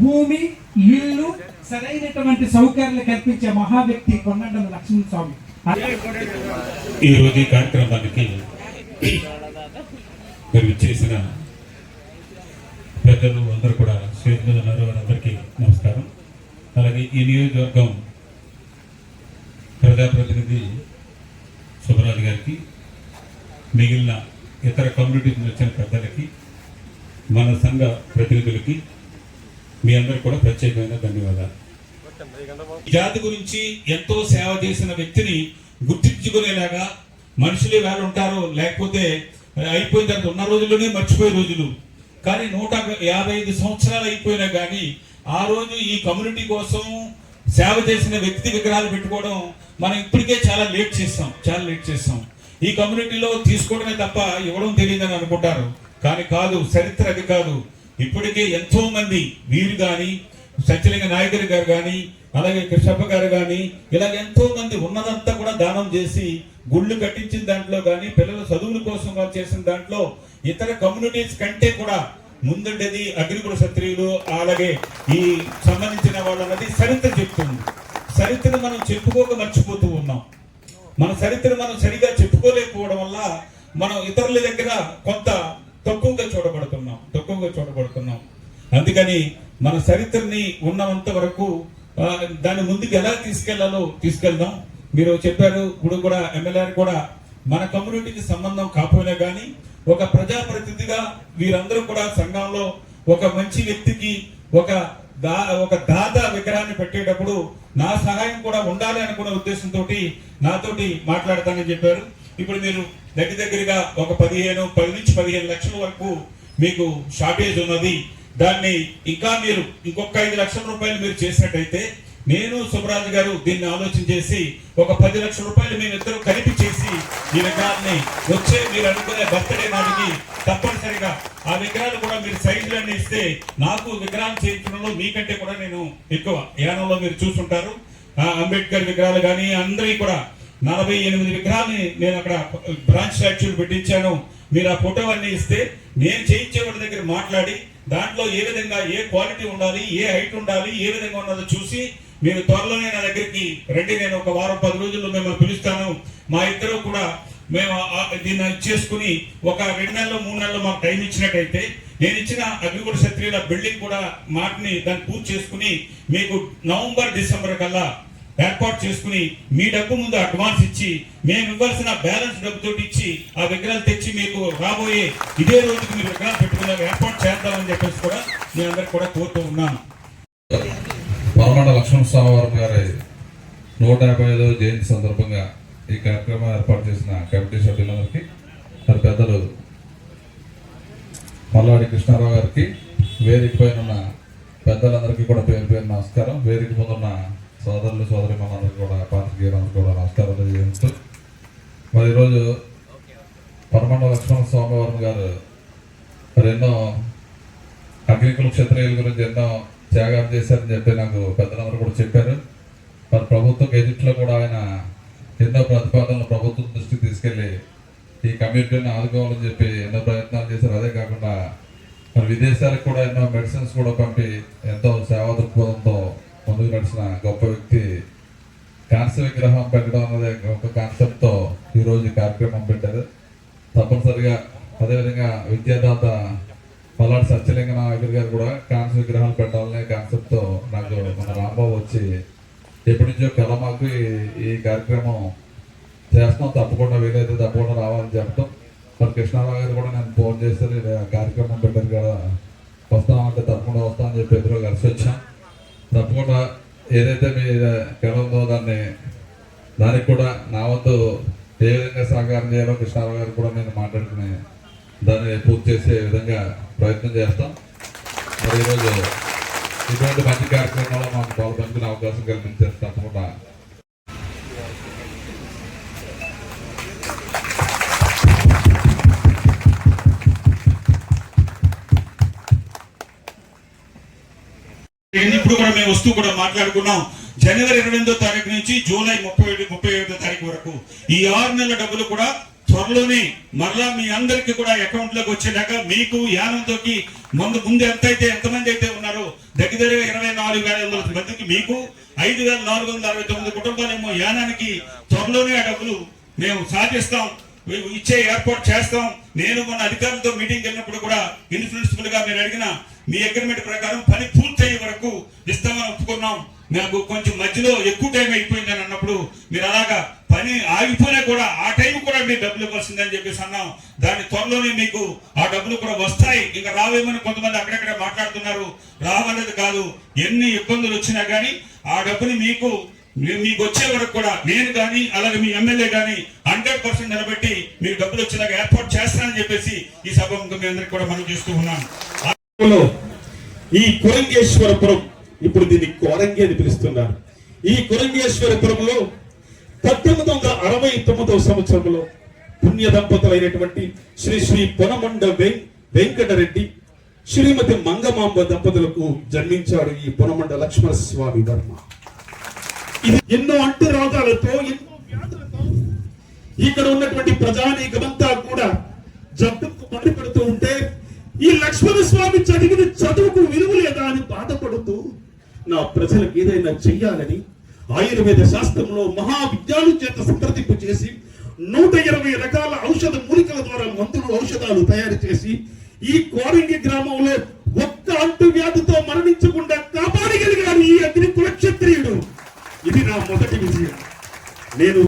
భూమి ఇల్లు సరైనటువంటి సౌకర్యాలు కల్పించే మహా వ్యక్తి కొండండం లక్ష్మణ స్వామి. ఈ రోజు ఈ కార్యక్రమానికి మీరు ఇచ్చేసిన పెద్దలు అందరూ కూడా మీద ఉన్నారు వారందరికీ నమస్కారం. అలాగే ఈ నియోజకవర్గం ప్రజాప్రతినిధి సుబ్బరాజు గారికి మిగిలిన ఇతర కమ్యూనిటీ వచ్చిన పెద్దలకి మన సంఘ ప్రతినిధులకి మీ అందరికి కూడా ప్రత్యేకమైన ధన్యవాదాలు. జాతి గురించి ఎంతో సేవ చేసిన వ్యక్తిని గుర్తించుకునేలాగా మనుషులు వేళ ఉంటారో లేకపోతే అయిపోయిన తర్వాత ఉన్న రోజుల్లోనే మర్చిపోయే రోజులు. కానీ నూట యాభై ఐదు సంవత్సరాలు అయిపోయినా కానీ ఆ రోజు ఈ కమ్యూనిటీ కోసం సేవ చేసిన వ్యక్తి విగ్రహాలు పెట్టుకోవడం మనం ఇప్పటికే చాలా లేట్ చేస్తాం చాలా లేట్ చేస్తాం. ఈ కమ్యూనిటీలో తీసుకోవడమే తప్ప ఇవ్వడం తెలియదని అనుకుంటారు. కానీ కాదు చరిత్ర అది కాదు. ఇప్పటికే ఎంతో మంది వీరు కానీ సత్యలింగ నాయకుడి గారు కానీ అలాగే కృష్ణప్ప గారు కానీ ఇలాగ ఎంతో మంది ఉన్నదంతా కూడా దానం చేసి గుళ్ళు కట్టించిన దాంట్లో కానీ పిల్లల చదువుల కోసం చేసిన దాంట్లో ఇతర కమ్యూనిటీస్ కంటే కూడా ముందుండేది అగ్నికుల క్షత్రియులు అలాగే ఈ సంబంధించిన వాళ్ళు అన్నది చరిత్ర చెప్తుంది. చరిత్రను మనం చెప్పుకోక మర్చిపోతూ ఉన్నాం. మన చరిత్ర మనం సరిగా చెప్పుకోలేకపోవడం వల్ల మనం ఇతరుల దగ్గర కొంత తక్కువగా చూడబడుతున్నాం తక్కువగా చూడబడుతున్నాం. అందుకని మన చరిత్రని ఉన్నంత వరకు దాని దాన్ని ముందుకు ఎలా తీసుకెళ్ళాలో తీసుకెళ్దాం. మీరు చెప్పారు ఇప్పుడు కూడా ఎమ్మెల్యేలు కూడా మన కమ్యూనిటీకి సంబంధం కాకపోయినా కానీ ఒక ప్రజాప్రతినిధిగా వీరందరూ కూడా సంఘంలో ఒక మంచి వ్యక్తికి ఒక దా ఒక దాత విగ్రహాన్ని పెట్టేటప్పుడు నా సహాయం కూడా ఉండాలి అనుకున్న ఉద్దేశంతో నాతోటి మాట్లాడతానని చెప్పారు. ఇప్పుడు మీరు దగ్గర దగ్గరగా ఒక పదిహేను పది నుంచి పదిహేను లక్షల వరకు మీకు షార్టేజ్ ఉన్నది. దాన్ని ఇంకా మీరు ఇంకొక ఐదు లక్షల రూపాయలు మీరు చేసినట్టయితే నేను సుబ్బరాజు గారు దీన్ని ఆలోచన చేసి ఒక పది లక్షల రూపాయలు మేము ఇద్దరు కలిపి చేసి ఈ విగ్రహాన్ని వచ్చే మీరు అనుకునే బర్త్డే నాటికి తప్పనిసరిగా ఆ విగ్రహాలు కూడా మీరు సైజులన్నీ ఇస్తే నాకు విగ్రహం చేయించడంలో మీకంటే కూడా నేను ఎక్కువ. యానంలో మీరు చూసుంటారు. అంబేద్కర్ విగ్రహాలు కానీ అందరి కూడా నలభై ఎనిమిది విగ్రహాన్ని నేను అక్కడ బ్రాంచ్ స్టాచ్యూలు పెట్టించాను. మీరు ఆ ఫోటో అన్ని ఇస్తే నేను చేయించే వాళ్ళ దగ్గర మాట్లాడి దాంట్లో ఏ విధంగా ఏ క్వాలిటీ ఉండాలి ఏ హైట్ ఉండాలి ఏ విధంగా ఉన్నదో చూసి మీరు త్వరలోనే నా దగ్గరికి రండి. నేను ఒక వారం పది రోజుల్లో మిమ్మల్ని పిలుస్తాను. మా ఇద్దరు కూడా మేము దీన్ని చేసుకుని ఒక రెండు నెలలు మూడు నెలలు మాకు టైం ఇచ్చినట్టయితే నేను ఇచ్చిన అగ్నిగుడ క్షత్రియుల బిల్డింగ్ కూడా మాటని దాన్ని పూర్తి చేసుకుని మీకు నవంబర్ డిసెంబర్ కల్లా ఏర్పాటు చేసుకుని మీ డబ్బు ముందు అడ్వాన్స్ ఇచ్చి మేము ఇవ్వాల్సిన బ్యాలెన్స్ డబ్బుతో ఇచ్చి ఆ విగ్రహాలు తెచ్చి మీకు రాబోయే ఇదే రోజుకి మీరు విగ్రహాలు పెట్టుకునే ఏర్పాటు చేద్దామని చెప్పేసి కూడా మీ అందరికి కూడా కోరుతూ ఉన్నాను. పరమండ లక్ష్మణ స్వామి గారి నూట యాభై ఐదవ జయంతి సందర్భంగా ఈ కార్యక్రమం ఏర్పాటు చేసిన కమిటీ సభ్యులందరికీ మరి పెద్దలు మల్లాడి కృష్ణారావు గారికి వేదిక పైన ఉన్న పెద్దలందరికీ కూడా పేరు పేరు నమస్కారం. వేదిక ముందున్న సోదరులు సోదరి మనందరికీ కూడా పాత్రికేయులందరికీ కూడా నమస్కారాలు చేస్తూ మరి ఈరోజు పరమండ లక్ష్మణ స్వామివారం గారు మరి ఎన్నో అగ్నికుల క్షత్రియుల గురించి ఎన్నో త్యాగాలు చేశారని చెప్పి నాకు పెద్దలందరూ కూడా చెప్పారు. మరి ప్రభుత్వం గెజిట్లో కూడా ఆయన ఎన్నో ప్రతిపాదనలు ప్రభుత్వం దృష్టికి తీసుకెళ్ళి ఈ కమ్యూనిటీని ఆదుకోవాలని చెప్పి ఎన్నో ప్రయత్నాలు చేశారు. అదే కాకుండా మరి విదేశాలకు కూడా ఎన్నో మెడిసిన్స్ కూడా పంపి ఎంతో సేవా దృక్పథంతో ముందుకు నడిచిన గొప్ప వ్యక్తి. కాంస్య విగ్రహం పెట్టడం అనేది ఒక కాన్సెప్ట్తో ఈరోజు కార్యక్రమం పెట్టారు. తప్పనిసరిగా అదేవిధంగా విద్యాదాత పల్లాడి సత్యలింగ నాయకుడు గారు కూడా కాంస విగ్రహాలు పెట్టాలనే కాన్సెప్ట్తో నాకు మన రాంబాబు వచ్చి ఎప్పటి నుంచో కళ మాకు ఈ- కార్యక్రమం చేస్తాం తప్పకుండా వీలైతే తప్పకుండా రావాలని చెప్పడం మరి కృష్ణారావు గారు కూడా నేను ఫోన్ చేస్తే కార్యక్రమం పెట్టారు కదా వస్తామంటే తప్పకుండా వస్తామని చెప్పి ఎదురు కలిసి వచ్చాం. తప్పకుండా ఏదైతే మీ కళ ఉందో దాన్ని దానికి కూడా నా వంతు ఏ విధంగా సహకారం చేయాలో కృష్ణారావు గారు కూడా నేను మాట్లాడుకుని దాన్ని పూర్తి చేసే విధంగా ప్రయత్నం చేస్తాం. మరి ఈరోజు ఇటువంటి మంచి కార్యక్రమాల్లో మాకు పాల్గొనుకునే అవకాశం కల్పించారు. తప్పకుండా. ఇప్పుడు కూడా మేము వస్తూ కూడా మాట్లాడుకున్నాం. జనవరి ఇరవై ఎనిమిదో తారీఖు నుంచి జూలై ముప్పై ఏడు ముప్పై ఐదో తారీఖు వరకు ఈ ఆరు నెలల డబ్బులు కూడా త్వరలోనే మరలా మీ అందరికి కూడా అకౌంట్లోకి వచ్చేలాగా మీకు యానంతోకి ముందు ముందు ఎంత అయితే ఎంతమంది అయితే ఉన్నారో దగ్గర దగ్గర ఇరవై నాలుగు వేల వందల మందికి మీకు ఐదు వేల నాలుగు వందల అరవై తొమ్మిది కుటుంబాలేమో యానానికి త్వరలోనే ఆ డబ్బులు మేము సాధిస్తాం. ఇచ్చే ఏర్పాటు చేస్తాం. నేను మన అధికారులతో మీటింగ్ వెళ్ళినప్పుడు కూడా ఇన్ఫ్లుయెన్సిబుల్గా మీరు అడిగిన మీ అగ్రిమెంట్ ప్రకారం పని పూర్తయ్యే వరకు ఇస్తామని ఒప్పుకున్నాం. నాకు కొంచెం మధ్యలో ఎక్కువ టైం అయిపోయిందని అన్నప్పుడు మీరు అలాగా పని ఆగిపోయినా కూడా ఆ టైం కూడా మీరు డబ్బులు ఇవ్వాల్సిందని చెప్పేసి అన్నాం. దాని త్వరలోనే మీకు ఆ డబ్బులు కూడా వస్తాయి. ఇంకా రావేమని కొంతమంది అక్కడక్కడ మాట్లాడుతున్నారు. రావనేది కాదు ఎన్ని ఇబ్బందులు వచ్చినా కానీ ఆ డబ్బుని మీకు మీకు వచ్చే వరకు కూడా నేను కానీ అలాగే మీ ఎమ్మెల్యే కానీ హండ్రెడ్ పర్సెంట్ నిలబెట్టి మీకు డబ్బులు వచ్చేలాగా ఏర్పాటు చేస్తానని చెప్పేసి ఈ సభ మీ అందరికి కూడా మనం చేస్తూ ఉన్నాను ఈ కురంగేశ్వరపురం ఇప్పుడు దీన్ని కోరంగి అని పిలుస్తున్నారు. ఈ కురంగేశ్వరపురంలో పద్దెనిమిది వందల అరవై తొమ్మిదవ సంవత్సరంలో పుణ్య దంపతులైనటువంటి శ్రీ శ్రీ పొనమండ వెం- వెంకటరెడ్డి శ్రీమతి మంగమాంబ దంపతులకు జన్మించాడు ఈ పొనమండ లక్ష్మణ స్వామి ధర్మ ఇది ఎన్నో అంటు రోగాలతో ఎన్నో వ్యాధులతో ఇక్కడ ఉన్నటువంటి ప్రజానీకమంతా కూడా జబ్బుకు బాధపడుతూ ఉంటే ఈ లక్ష్మణ స్వామి చదివిన చదువుకు విలువ లేదా అని బాధపడుతూ నా ప్రజలకు ఏదైనా చెయ్యాలని ఆయుర్వేద శాస్త్రంలో మహావిద్యాలు చేత సంప్రదింపు చేసి నూట ఇరవై రకాల ఔషధ మూలికల ద్వారా మందులు ఔషధాలు తయారు చేసి ఈ కోరంగి గ్రామంలో ఒక్క అంటు వ్యాధితో మరణించకుండా కాపాడగలిగాడు ఈ అగ్ని కులక్షత్రియుడు. ఇది నా మొదటి విజయం. నేను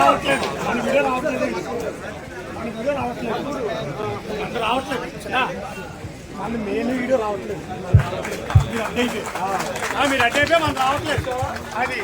రావట్లేదు మన వీడియో రావట్లేదు మన వీడియో రావట్లేదు అంత రావట్లేదు మన మెయిన్ వీడియో రావట్లేదు మీరు అడ్డైతే మీరు అడ్డైతే మనం రావట్లేదు అది